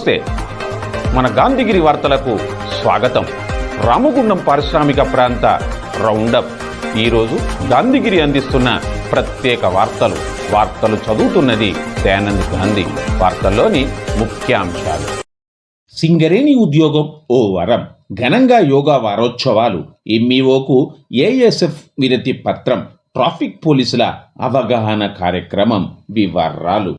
నమస్తే. మన గాంధీగిరి వార్తలకు స్వాగతం. రామగుండం పారిశ్రామిక ప్రాంత రౌండప్. ఈరోజు గాంధీగిరి అందిస్తున్న ప్రత్యేక వార్తలు. వార్తలు చదువుతున్నది దయానంద్ గాంధీ. వార్తల్లోని ముఖ్యాంశాలు. సింగరేణి ఉద్యోగం ఓ వరం. ఘనంగా యోగా వారోత్సవాలు. ఎంఈఓకు ఏఎస్ఎఫ్ విరతి పత్రం. ట్రాఫిక్ పోలీసుల అవగాహన కార్యక్రమం వివరాలు.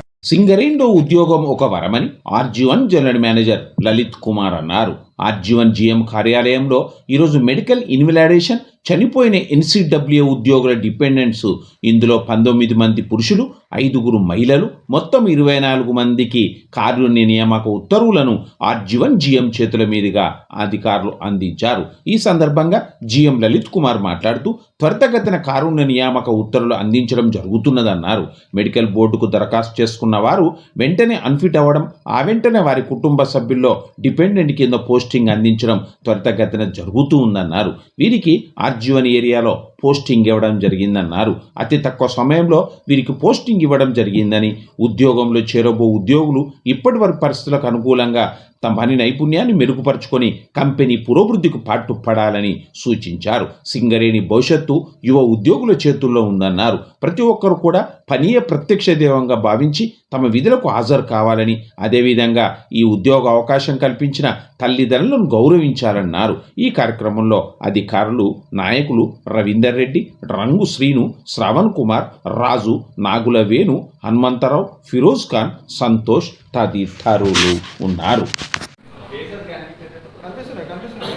సింగరేణిలో ఉద్యోగం ఒక వరమని RG one general manager Lalith Kumar అన్నారు. ఆర్జీవన్ జీఎం కార్యాలయంలో ఈరోజు మెడికల్ ఇన్విలాడేషన్ చనిపోయిన ఎన్సీడబ్ల్యూ ఉద్యోగుల డిపెండెంట్స్ ఇందులో పంతొమ్మిది మంది పురుషులు ఐదుగురు మహిళలు మొత్తం ఇరవై నాలుగు మందికి కారుణ్య నియామక ఉత్తర్వులను ఆర్జీవన్ జీఎం చేతుల మీదుగా అధికారులు అందించారు. ఈ సందర్భంగా జీఎం లలిత్ కుమార్ మాట్లాడుతూ త్వరితగతిన కారుణ్య నియామక ఉత్తర్వులు అందించడం జరుగుతున్నదన్నారు. మెడికల్ బోర్డుకు దరఖాస్తు చేసుకున్న వారు వెంటనే అన్ఫిట్ అవ్వడం ఆ వెంటనే వారి కుటుంబ సభ్యుల్లో డిపెండెంట్ కింద పోస్టింగ్ అందించడం త్వరితగతిన జరుగుతూ ఉందన్నారు. వీరికి ఆర్జీవన్ ఏరియాలో పోస్టింగ్ ఇవ్వడం జరిగిందన్నారు. అతి తక్కువ సమయంలో వీరికి పోస్టింగ్ ఇవ్వడం జరిగిందని ఉద్యోగంలో చేరబో ఉద్యోగులు ఇప్పటి వరకు పరిస్థితులకు అనుకూలంగా తమ పని నైపుణ్యాన్ని మెరుగుపరుచుకొని కంపెనీ పురోభివృద్ధికి పాటుపడాలని సూచించారు. సింగరేణి భవిష్యత్తు యువ ఉద్యోగుల చేతుల్లో ఉందన్నారు. ప్రతి ఒక్కరు కూడా పనియే ప్రత్యక్ష దైవంగా భావించి తమ విధులకు హాజరు కావాలని అదేవిధంగా ఈ ఉద్యోగ అవకాశం కల్పించిన తల్లిదండ్రులను గౌరవించాలన్నారు. ఈ కార్యక్రమంలో అధికారులు నాయకులు రవీందర్ రెడ్డి రంగు శ్రీను శ్రవణ్ కుమార్ రాజు నాగుల వేణు హనుమంతరావు ఫిరోజ్ ఖాన్ సంతోష్ తదితరులు ఉన్నారు. కనిపిస్తున్నాయి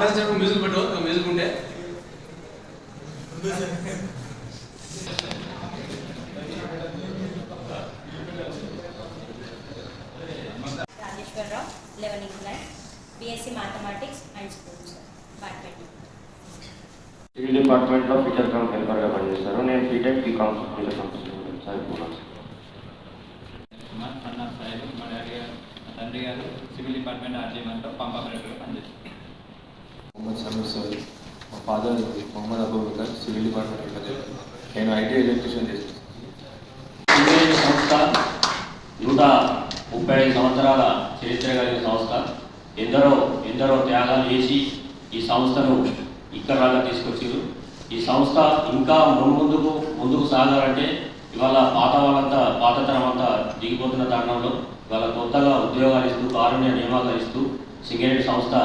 ఆడేసేటప్పుడు మ్యూజిక్ పెట్టు మ్యూజిక్ ఉంటే Rajeshwara Rao eleven England BSc mathematics and schools badminton civil డిపార్ట్మెంట్లో ఫీచర్ కమ్ హెల్పర్గా పనిచేస్తారు నేను బీటెక్ బీకామ్ ఫీచర్ కమ్ చదువుకున్నాను కుమార్ అన్న సాయిలు మా డాడీ గారు మా తండ్రి గారు సివిల్ డిపార్ట్మెంట్ ఆర్జీఎంలో పంప్ ఆపరేటర్గా పనిచేస్తారు మొహమ్మద్ సమీర్ సార్ మా father Mohammed Abubakar civil department నేను ఐటీ ఎలక్ట్రీషియన్ చేస్తాను సంస్థ నూట ముప్పై ఐదు సంవత్సరాల చరిత్ర కలిగిన సంస్థ. ఎందరో ఎందరో త్యాగాలు చేసి ఈ సంస్థను ఇక్కడ దాకా తీసుకొచ్చారు ఈ సంస్థ ఇంకా మున్ముందుకు ముందుకు సాగాలంటే ఇవాళ పాత వాళ్ళంతా పాతతరం అంతా దిగిపోతున్న తరుణంలో ఇవాళ కొత్తగా ఉద్యోగాలు ఇస్తూ కారుణ్య నియమాలు ఇస్తూ సింగరేట్ సంస్థ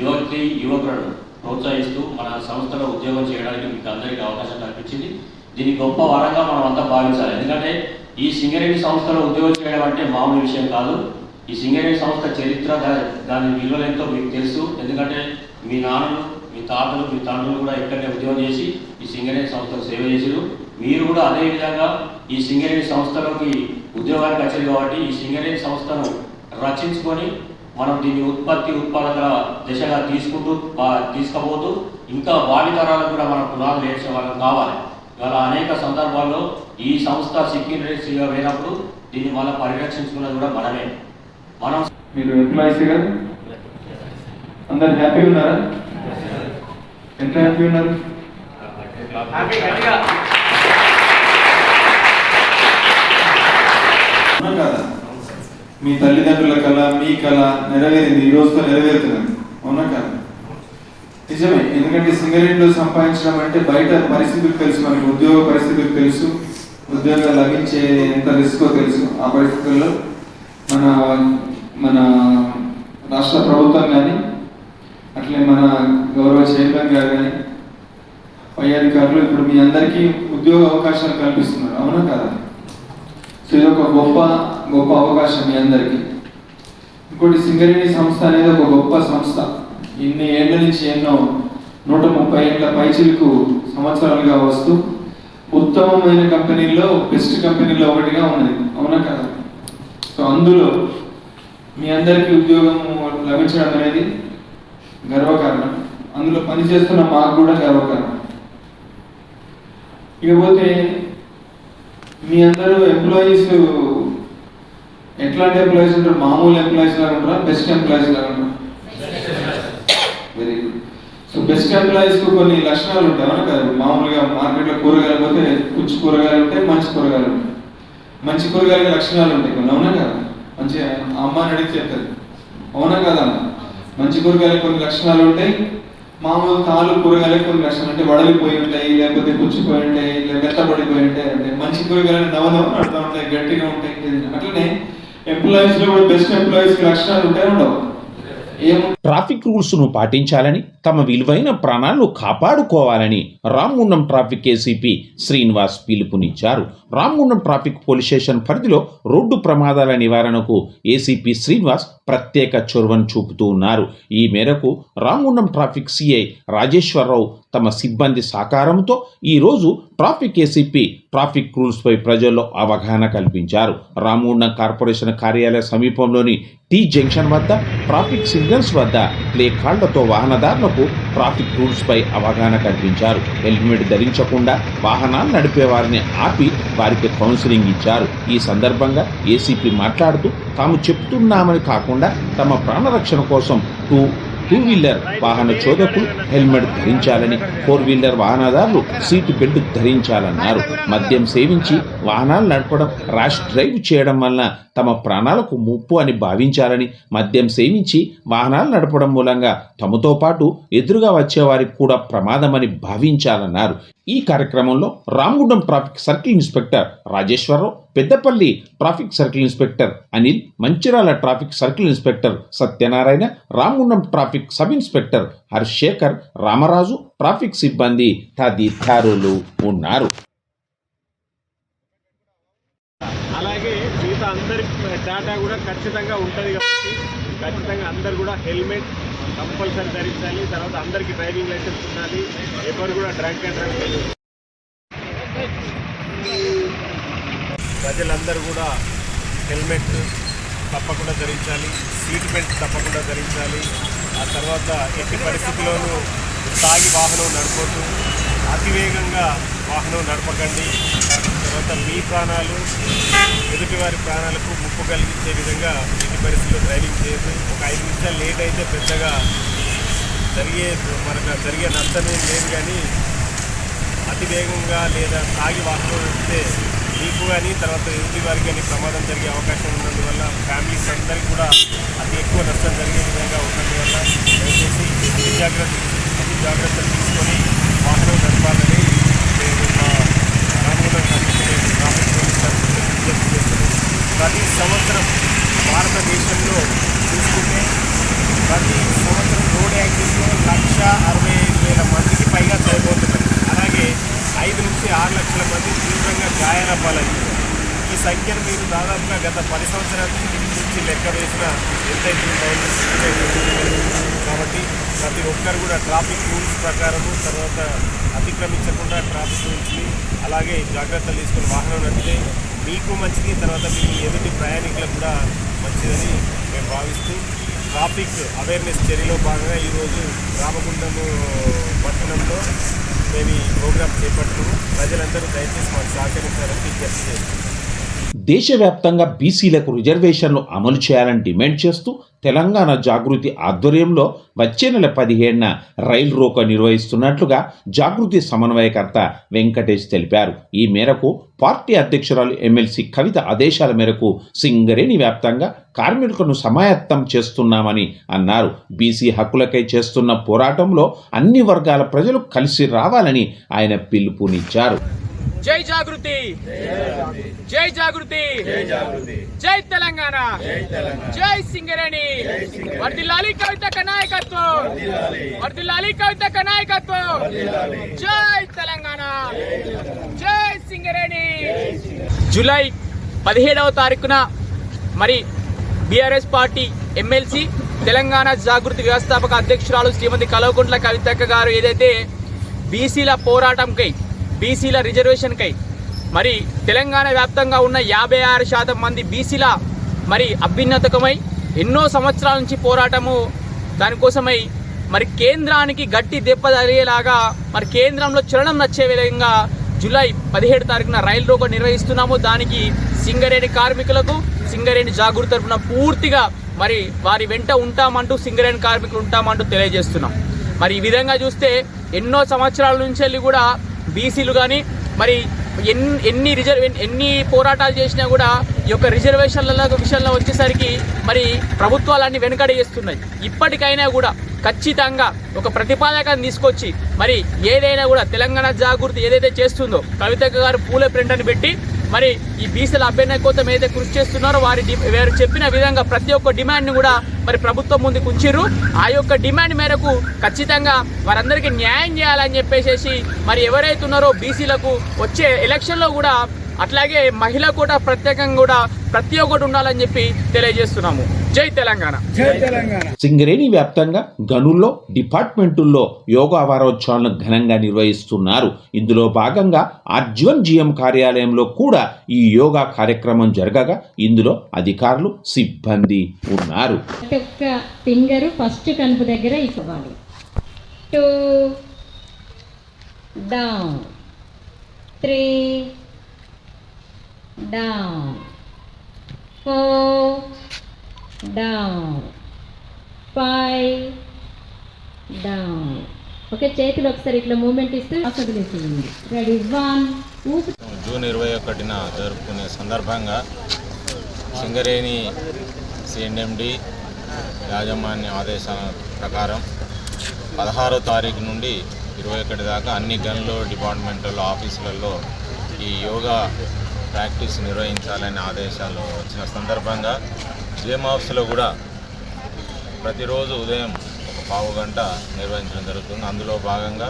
యువతి యువకులను ప్రోత్సహిస్తూ మన సంస్థలో ఉద్యోగం చేయడానికి మీకు అందరికీ అవకాశం కల్పించింది. దీన్ని గొప్ప వరంగా మనం అంతా భావించాలి. ఎందుకంటే ఈ సింగరేణి సంస్థలో ఉద్యోగం చేయడం అంటే మామూలు విషయం కాదు. ఈ సింగరేణి సంస్థ చరిత్ర దాని విలువలేంతో మీకు తెలుసు. ఎందుకంటే మీ నాన్నలు మీ తాతలు మీ తండ్రులు కూడా ఇక్కడనే ఉద్యోగం చేసి ఈ సింగరేణి సంస్థకు సేవ చేశారు మీరు కూడా అదే విధంగా ఈ సింగరేణి సంస్థలోకి ఉద్యోగానికి వచ్చారు కాబట్టి ఈ సింగరేణి సంస్థను రచించుకొని మనం దీన్ని ఉత్పత్తి ఉత్పాదకల దిశగా తీసుకుంటూ తీసుకుపోతూ ఇంకా భావితరాలకు కూడా మనం పునాదులు వేసే వాళ్ళం కావాలి. ఇవాళ అనేక సందర్భాల్లో ఈ సంస్థ సెక్యూరిటీగా పోయినప్పుడు దీన్ని మనం పరిరక్షించుకున్నది కూడా మనమే. మనం మీరు ఎంప్లాయీస్ కదా అందరు హ్యాపీ ఉన్నారా? ఎంత హ్యాపీ ఉన్నారు అవునా కాదా మీ తల్లిదండ్రుల కళ మీ కళ నెరవేరింది ఈ రోజుతో నెరవేరుతున్నది అవునా కాదు? నిజమే ఎందుకంటే సింగరేణిలో సంపాదించడం అంటే బయట పరిస్థితులు తెలుసు మనకి ఉద్యోగ పరిస్థితులు తెలుసు ఉద్యోగం లభించే ఎంత రిస్కో తెలుసు. ఆ పరిస్థితుల్లో మన మన రాష్ట్ర ప్రభుత్వం కానీ అట్లే మన గౌరవ చైర్మన్ గారు కానీ పై అధికారులు ఇప్పుడు మీ అందరికీ ఉద్యోగ అవకాశాలు కల్పిస్తున్నారు. అవునా కదా? సో ఇది ఒక గొప్ప గొప్ప అవకాశం మీ అందరికీ. ఇంకోటి సింగరేణి సంస్థ అనేది ఒక గొప్ప సంస్థ. ఇన్ని ఏళ్ళ నుంచి ఎన్నో నూట ముప్పై ఏళ్ళ పైచిలకు సంవత్సరాలుగా వస్తూ ఉత్తమమైన కంపెనీల్లో బెస్ట్ కంపెనీలో ఒకటిగా ఉన్నది. అవునా కదా? సో అందులో మీ అందరికీ ఉద్యోగం లభించడం అనేది గర్వకారణం. అందులో పనిచేస్తున్న మాకు కూడా గర్వకారణం. ఇకపోతే మీ అందరూ ఎంప్లాయీస్ ఎట్లాంటి ఎంప్లాయీస్ ఉంటారు? మామూలు ఎంప్లాయీస్ లాగా ఉంటారా? బెస్ట్ ఎంప్లాయీస్ లాగా ఉంటారా? వెరీ గుడ్ సో బెస్ట్ ఎంప్లాయీస్కు కొన్ని లక్షణాలు ఉంటాయి. అవునా కదా? మామూలుగా మార్కెట్లో కూరగాయలు పోతే పుచ్చు కూరగాయలు ఉంటాయి మంచి కూరగాయలు ఉంటాయి. మంచి కూరగాయల లక్షణాలు ఉంటాయి కొన్ని. అవునా కదా? మంచి అమ్మ అని అడిగి చెప్తారు. అవునా కదా? మంచి కూరగాయలకు కొన్ని లక్షణాలు ఉంటాయి. మామూలు కాలు కూరగాయలు కొన్ని లక్షణాలు అంటే వడలిపోయి ఉంటాయి లేకపోతే పుచ్చిపోయి ఉంటాయి లేదా మెత్తబడిపోయి ఉంటాయి. అంటే మంచి కూరగాయలు నవనవ నడుతూ ఉంటాయి గట్టిగా ఉంటాయి అట్లనే ఎంప్లాయీస్లో కూడా బెస్ట్ ఎంప్లాయీస్ లక్షణాలు ఉంటాయి ఉండవు. ట్రాఫిక్ రూల్స్ను పాటించాలని తమ విలువైన ప్రాణాలను కాపాడుకోవాలని రామగుండం ట్రాఫిక్ ఏసీపీ శ్రీనివాస్ పిలుపునిచ్చారు. రామగుండం ట్రాఫిక్ పోలీస్ స్టేషన్ పరిధిలో రోడ్డు ప్రమాదాల నివారణకు ఏసీపీ శ్రీనివాస్ ప్రత్యేక చొరవను చూపుతూ ఉన్నారు. ఈ మేరకు రామగుండం ట్రాఫిక్ సిఐ రాజేశ్వరరావు తమ సిబ్బంది సహకారంతో ఈరోజు ట్రాఫిక్ ఏసీపీ ట్రాఫిక్ రూల్స్పై ప్రజల్లో అవగాహన కల్పించారు. రామగుండం కార్పొరేషన్ కార్యాలయ సమీపంలోని టీ జంక్షన్ వద్ద ట్రాఫిక్ సిగ్నల్స్ వద్ద ప్లే కార్డులతో వాహనదారులకు ట్రాఫిక్ రూల్స్పై అవగాహన కల్పించారు. హెల్మెట్ ధరించకుండా వాహనాలు నడిపే వారిని ఆపి వారికి కౌన్సిలింగ్ ఇచ్చారు. ఈ సందర్భంగా ఏసీపీ మాట్లాడుతూ తాము చెప్తున్నామని కాకుండా తమ ప్రాణరక్షణ కోసం టూ టూ వీలర్ వాహన చోదకులు హెల్మెట్ ధరించాలని ఫోర్ వీలర్ వాహనదారులు సీటు బెల్ట్ ధరించాలన్నారు. మద్యం సేవించి వాహనాలు నడపడం ర్యాష్ డ్రైవ్ చేయడం వలన తమ ప్రాణాలకు ముప్పు అని భావించాలని మద్యం సేవించి వాహనాలు నడపడం మూలంగా తమతో పాటు ఎదురుగా వచ్చేవారికి కూడా ప్రమాదమని భావించాలన్నారు. ఈ కార్యక్రమంలో Ramagundam traffic circle inspector Rajeshwararao Peddapalli traffic circle inspector Anil Mancherial traffic circle inspector Satyanarayana Ramagundam traffic sub inspector Harshekhar Ramaraju traffic సిబ్బంది తదితరులు ఉన్నారు. అలాగే మిగతా అందరి డాటా కూడా ఖచ్చితంగా ఉంటుంది కాబట్టి ఖచ్చితంగా అందరు కూడా హెల్మెట్ కంపల్సరీ ధరించాలి. తర్వాత అందరికీ డ్రైవింగ్ లైసెన్స్ ఉండాలి. ఎవరు కూడా డ్రంక్ అండ్ డ్రైవ్ ప్రజలందరూ కూడా హెల్మెట్ తప్పకుండా ధరించాలి సీట్ బెల్ట్ తప్పకుండా ధరించాలి. ఆ తర్వాత ఎట్టి పరిస్థితుల్లోనూ తాగి వాహనం నడపద్దు. అతివేగంగా వాహనం నడపకండి. తర్వాత మీ ప్రాణాలు ఎదుటివారి ప్రాణాలకు ముప్పు కలిగించే విధంగా ఎట్టి పరిస్థితుల్లో డ్రైవింగ్ చేయదు ఒక ఐదు నిమిషాలు లేట్ అయితే పెద్దగా జరిగే మనకు జరిగే నష్టమేం లేదు కానీ అతి వేగంగా లేదా తాగి వాహనం నడిపితే మీకు కానీ తర్వాత ఎదుటి వారికి కానీ ప్రమాదం జరిగే అవకాశం ఉన్నందువల్ల ఫ్యామిలీస్ అందరికీ కూడా అతి ఎక్కువ నష్టం జరిగే విధంగా ఉన్నందువల్ల దయచేసి అతి జాగ్రత్త అతి జాగ్రత్తలు తీసుకొని వాహనం నడపాలని నేను మా రామగుండం ట్రాఫిక్ పోలీస్ విజ్ఞప్తి చేస్తున్నాను ప్రతి సంవత్సరం భారతదేశంలో చూసుకుంటే ప్రతి సంవత్సరం రోడ్ యాక్సిడెంట్లో లక్ష అరవై ఐదు వేల మందికి పైగా చనిపోతున్నారు అలాగే ఐదు నుంచి ఆరు లక్షల మంది తీవ్రంగా గాయాల పాలయ్యారు ఈ సంఖ్యను మీరు దాదాపుగా గత పది సంవత్సరాల నుంచి లెక్క వేసిన ఎంతైతే కాబట్టి ప్రతి ఒక్కరు కూడా ట్రాఫిక్ రూల్స్ ప్రకారము తర్వాత అతిక్రమించకుండా ట్రాఫిక్ రూల్స్ని అలాగే జాగ్రత్తలు తీసుకుని వాహనం నడిపితే మీకు మంచిది తర్వాత మీ ఎదుటి ప్రయాణికులకు కూడా మంచిదని మేము భావిస్తూ ట్రాఫిక్ అవేర్నెస్ చర్యలో భాగంగా ఈరోజు రామగుండము పట్టణంలో మేము ఈ ప్రోగ్రాం చేపట్టాము. ప్రజలందరూ దయచేసి మాకు సహకరించాలని విజ్ఞప్తి చేస్తున్నాం. దేశవ్యాప్తంగా బీసీలకు రిజర్వేషన్లు అమలు చేయాలని డిమాండ్ చేస్తూ తెలంగాణ జాగృతి ఆధ్వర్యంలో వచ్చే నెల పదిహేడున రైలు రోకో నిర్వహిస్తున్నట్లుగా జాగృతి సమన్వయకర్త వెంకటేష్ తెలిపారు. ఈ మేరకు పార్టీ అధ్యక్షురాలు ఎమ్మెల్సీ కవిత ఆదేశాల మేరకు సింగరేణి వ్యాప్తంగా కార్మికులను సమాయత్తం చేస్తున్నామని అన్నారు. బీసీ హక్కులకై చేస్తున్న పోరాటంలో అన్ని వర్గాల ప్రజలు కలిసి రావాలని ఆయన పిలుపునిచ్చారు. జై జాగృతి. జై జాగృతి. జై తెలంగాణ. జై సింగరేణి. వర్దిల్లాలి కవిత నాయకత్వం వర్దిల్లాలి కవిత నాయకత్వం జై తెలంగాణ. జై సింగరేణి. జూలై పదిహేడవ తారీఖున మరి BRS party MLC Telangana Jagruthi వ్యవస్థాపక అధ్యక్షురాలు శ్రీమతి కల్వకుంట్ల కవితక్క గారు ఏదైతే బీసీల పోరాటంకై బీసీల రిజర్వేషన్కై మరి తెలంగాణ వ్యాప్తంగా ఉన్న యాభై ఆరు శాతం మంది బీసీల మరి అభ్యున్నతకమై ఎన్నో సంవత్సరాల నుంచి పోరాటము దానికోసమై మరి కేంద్రానికి గట్టి దెబ్బ తగిలేలాగా మరి కేంద్రంలో చలనం నచ్చే విధంగా జూలై పదిహేడు తారీఖున రైలు రోకో నిర్వహిస్తున్నాము. దానికి సింగరేణి కార్మికులకు సింగరేణి జాగృతి తరపున పూర్తిగా మరి వారి వెంట ఉంటామంటూ సింగరేణి కార్మికులు ఉంటామంటూ తెలియజేస్తున్నాం. మరి ఈ విధంగా చూస్తే ఎన్నో సంవత్సరాల నుంచి వెళ్ళి కూడా బీసీలు కానీ మరి ఎన్ని ఎన్ని రిజర్వ్ ఎన్ని పోరాటాలు చేసినా కూడా ఈ యొక్క రిజర్వేషన్ల విషయంలో వచ్చేసరికి మరి ప్రభుత్వాలన్నీ వెనుకడ చేస్తున్నాయి ఇప్పటికైనా కూడా ఖచ్చితంగా ఒక ప్రతిపాదకను తీసుకొచ్చి మరి ఏదైనా కూడా తెలంగాణ జాగృతి ఏదైతే చేస్తుందో కవిత గారు పూల ప్రింట్ అని పెట్టి మరి ఈ బీసీల అభ్యర్థన కోసం ఏదైతే కృషి చేస్తున్నారో వారి వారు చెప్పిన విధంగా ప్రతి ఒక్క డిమాండ్ని కూడా మరి ప్రభుత్వం ముందుకు ఉంచారు ఆ యొక్క డిమాండ్ మేరకు ఖచ్చితంగా వారందరికీ న్యాయం చేయాలని చెప్పేసి మరి ఎవరైతే ఉన్నారో బీసీలకు వచ్చే ఎలక్షన్లో కూడా అట్లాగే మహిళ కూడా ప్రత్యేకంగా కూడా ప్రతి ఒక్కటి ఉండాలని చెప్పి తెలియజేస్తున్నాము. జై తెలంగాణ. సింగరేణి వ్యాప్తంగా గనుల్లో డిపార్ట్మెంటుల్లో యోగా వారోత్సవాలను ఘనంగా నిర్వహిస్తున్నారు. ఇందులో భాగంగా అర్జున్ జిఎం కార్యాలయంలో కూడా ఈ యోగా కార్యక్రమం జరగగా ఇందులో అధికారులు సిబ్బంది ఉన్నారు. ఫింగర్ ఫస్ట్ కనుపు దగ్గర ఇవ్వాలి. Two down three down four down five down okay చేతులు ఒకసారి ఇట్లా మూమెంట్ ఇస్తూ వదిలేసేయండి రెడీ వన్ జూన్ ఇరవై ఒకటిన జరుపుకునే సందర్భంగా సింగరేణి సిఎండి యాజమాన్య ఆదేశాల ప్రకారం పదహారో తారీఖు నుండి ఇరవై ఒకటి దాకా అన్ని గన్లో డిపార్ట్మెంటల్ ఆఫీసులలో ఈ యోగా ప్రాక్టీస్ నిర్వహించాలనే ఆదేశాలు వచ్చిన సందర్భంగా జిఎం ఆఫీసులో కూడా ప్రతిరోజు ఉదయం ఒక పావు గంట నిర్వహించడం జరుగుతుంది. అందులో భాగంగా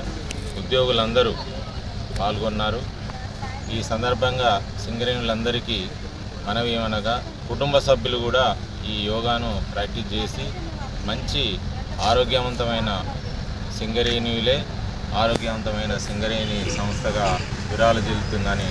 ఉద్యోగులందరూ పాల్గొన్నారు. ఈ సందర్భంగా సింగరేణులందరికీ మనవి ఏమనగా కుటుంబ సభ్యులు కూడా ఈ యోగాను ప్రాక్టీస్ చేసి మంచి ఆరోగ్యవంతమైన సింగరేణులే ఆరోగ్యవంతమైన సింగరేణి సంస్థగా విరాలు చెల్లుతుందని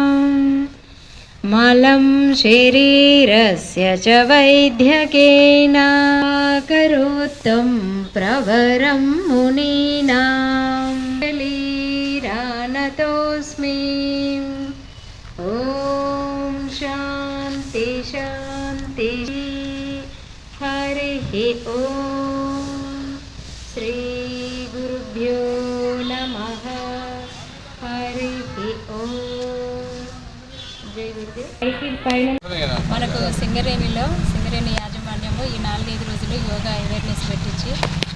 मलं शरीरस्य च वैद्यकेन करोत्तं प्रवरं मुनीनां। लीरानतोऽस्मि ॐ शान्ति शान्ति। हरिः ॐ మనకు సింగరేణిలో సింగరేణి యాజమాన్యము ఈ నాలుగైదు రోజులు యోగా అవేర్నెస్ పెట్టించి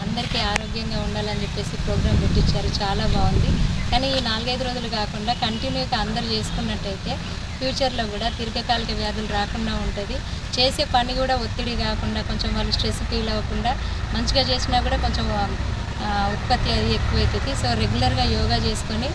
అందరికీ ఆరోగ్యంగా ఉండాలని చెప్పేసి ప్రోగ్రామ్ పెట్టించారు. చాలా బాగుంది. కానీ ఈ నాలుగైదు రోజులు కాకుండా కంటిన్యూగా అందరూ చేసుకున్నట్టయితే ఫ్యూచర్లో కూడా దీర్ఘకాలిక వ్యాధులు రాకుండా ఉంటుంది. చేసే పని కూడా ఒత్తిడి కాకుండా కొంచెం వాళ్ళు స్ట్రెస్ ఫీల్ అవ్వకుండా మంచిగా చేసినా కూడా కొంచెం ఉత్పత్తి అది ఎక్కువ అవుతుంది సో రెగ్యులర్గా యోగా చేసుకొని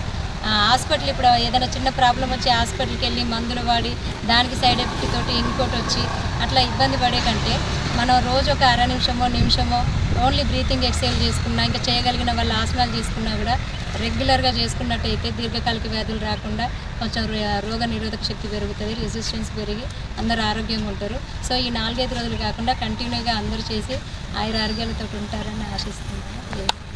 హాస్పిటల్ ఇప్పుడు ఏదైనా చిన్న ప్రాబ్లం వచ్చి హాస్పిటల్కి వెళ్ళి మందులు వాడి దానికి సైడ్ ఎఫెక్ట్ తోటి ఇంకోటి వచ్చి అట్లా ఇబ్బంది పడే కంటే మనం రోజు ఒక అర నిమిషమో నిమిషమో ఓన్లీ బ్రీతింగ్ ఎక్సైజ్ చేసుకున్నా ఇంకా చేయగలిగిన వాళ్ళ ఆసనాలు చేసుకున్నా కూడా రెగ్యులర్గా చేసుకున్నట్టయితే దీర్ఘకాలిక వ్యాధులు రాకుండా కొంచెం రో- రోగ నిరోధక శక్తి పెరుగుతుంది రెసిస్టెన్స్ పెరిగి అందరూ ఆరోగ్యంగా ఉంటారు. సో ఈ నాలుగైదు రోజులు కాకుండా కంటిన్యూగా అందరూ చేసి ఆయుర ఆరోగ్యాలతో ఉంటారని ఆశిస్తున్నాను.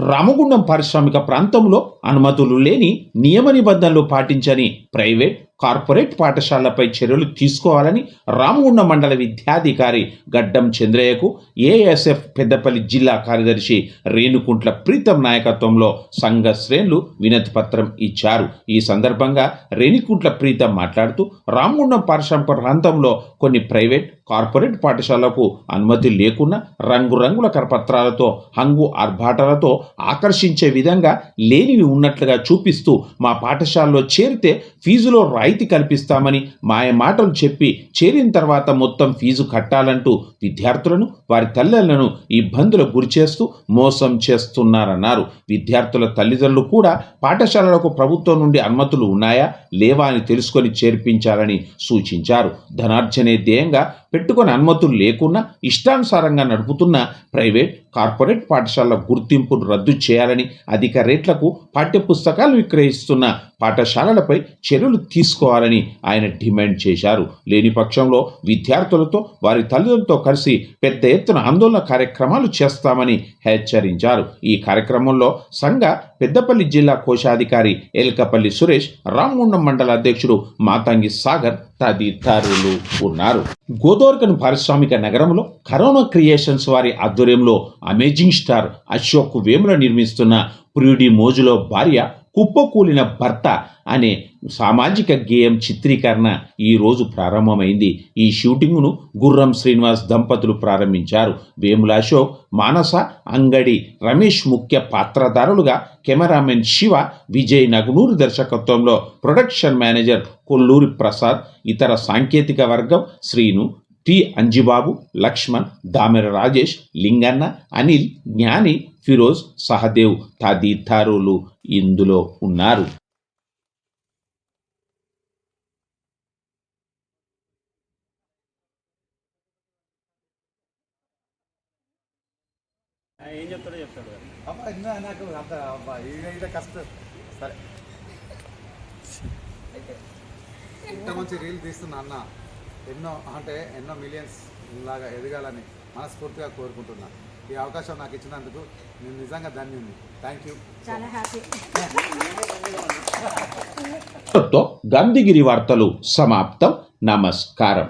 రామగుండం పారిశ్రామిక ప్రాంతంలో అనుమతులు లేని నియమ నిబంధనలు పాటించని ప్రైవేట్ కార్పొరేట్ పాఠశాలపై చర్యలు తీసుకోవాలని రామగుండ మండల విద్యాధికారి గడ్డం చంద్రయ్యకు ఏఎస్ఎఫ్ పెద్దపల్లి జిల్లా కార్యదర్శి రేణుకుంట్ల ప్రీతం నాయకత్వంలో సంఘ శ్రేణులు వినతి పత్రం ఇచ్చారు. ఈ సందర్భంగా రేణుకుంట్ల ప్రీతం మాట్లాడుతూ రామగుండం పారిశ్రామిక ప్రాంతంలో కొన్ని ప్రైవేట్ కార్పొరేట్ పాఠశాలకు అనుమతి లేకున్నా రంగురంగుల కరపత్రాలతో హంగు ఆర్భాటాలతో ఆకర్షించే విధంగా లేనివి ఉన్నట్లుగా చూపిస్తూ మా పాఠశాలలో చేరితే ఫీజులో రాయితీ కల్పిస్తామని మాయ మాటలు చెప్పి చేరిన తర్వాత మొత్తం ఫీజు కట్టాలంటూ విద్యార్థులను వారి తల్లులను ఇబ్బందులకు గురిచేస్తూ మోసం చేస్తున్నారన్నారు. విద్యార్థుల తల్లిదండ్రులు కూడా పాఠశాలలకు ప్రభుత్వం నుండి అనుమతులు ఉన్నాయా లేవా అని తెలుసుకొని చేర్పించాలని సూచించారు. ధనార్జనే ధ్యేయంగా పెట్టుకొని అనుమతులు లేకున్నా ఇష్టానుసారంగా నడుపుతున్న ప్రైవేట్ కార్పొరేట్ పాఠశాలల గుర్తింపును రద్దు చేయాలని అధిక రేట్లకు పాఠ్యపుస్తకాలు విక్రయిస్తున్న పాఠశాలలపై చర్యలు తీసుకోవాలని ఆయన డిమాండ్ చేశారు. లేని పక్షంలో విద్యార్థులతో వారి తల్లిదండ్రులతో కలిసి పెద్ద ఎత్తున ఆందోళన కార్యక్రమాలు చేస్తామని హెచ్చరించారు. ఈ కార్యక్రమంలో సంఘ పెద్దపల్లి జిల్లా కోశాధికారి ఎల్కపల్లి సురేష్ రామగుండం మండల అధ్యక్షుడు మాతంగి సాగర్ తదితరులు ఉన్నారు. గోదోర్కన్ పారిశ్రామిక నగరంలో కరోనా క్రియేషన్స్ వారి ఆధ్వర్యంలో అమేజింగ్ స్టార్ అశోక్ వేముల నిర్మిస్తున్న ప్రియుడి మోజులో భార్య కుప్పకూలిన భర్త అనే సామాజిక గేయం చిత్రీకరణ ఈ రోజు ప్రారంభమైంది. ఈ షూటింగ్ను గుర్రం శ్రీనివాస్ దంపతులు ప్రారంభించారు. వేముల అశోక్ మానస అంగడి రమేష్ ముఖ్య పాత్రధారులుగా కెమెరామెన్ శివ విజయ్ నగునూరు దర్శకత్వంలో ప్రొడక్షన్ మేనేజర్ కొల్లూరి ప్రసాద్ ఇతర సాంకేతిక వర్గం శ్రీను టి అంజిబాబు లక్ష్మణ్ దామెర రాజేష్ లింగన్న అనిల్ జ్ఞాని ఫిరోజ్ సహదేవ్ తదితరులు ఇందులో ఉన్నారు. ఏం చెప్తాడో చెప్తాడు. అబ్బా నాకు అంత అబ్బా ఇక కష్టం సరే. ఇంత మంచి రీల్ తీస్తున్నా అన్న. ఎన్నో అంటే ఎన్నో మిలియన్స్ లాగా ఎదగాలని మనస్ఫూర్తిగా కోరుకుంటున్నా. ఈ అవకాశం నాకు ఇచ్చినందుకు నేను నిజంగా ధన్యుని థ్యాంక్ యూ చాలా హ్యాపీ గాంధీగిరి వార్తలు సమాప్తం నమస్కారం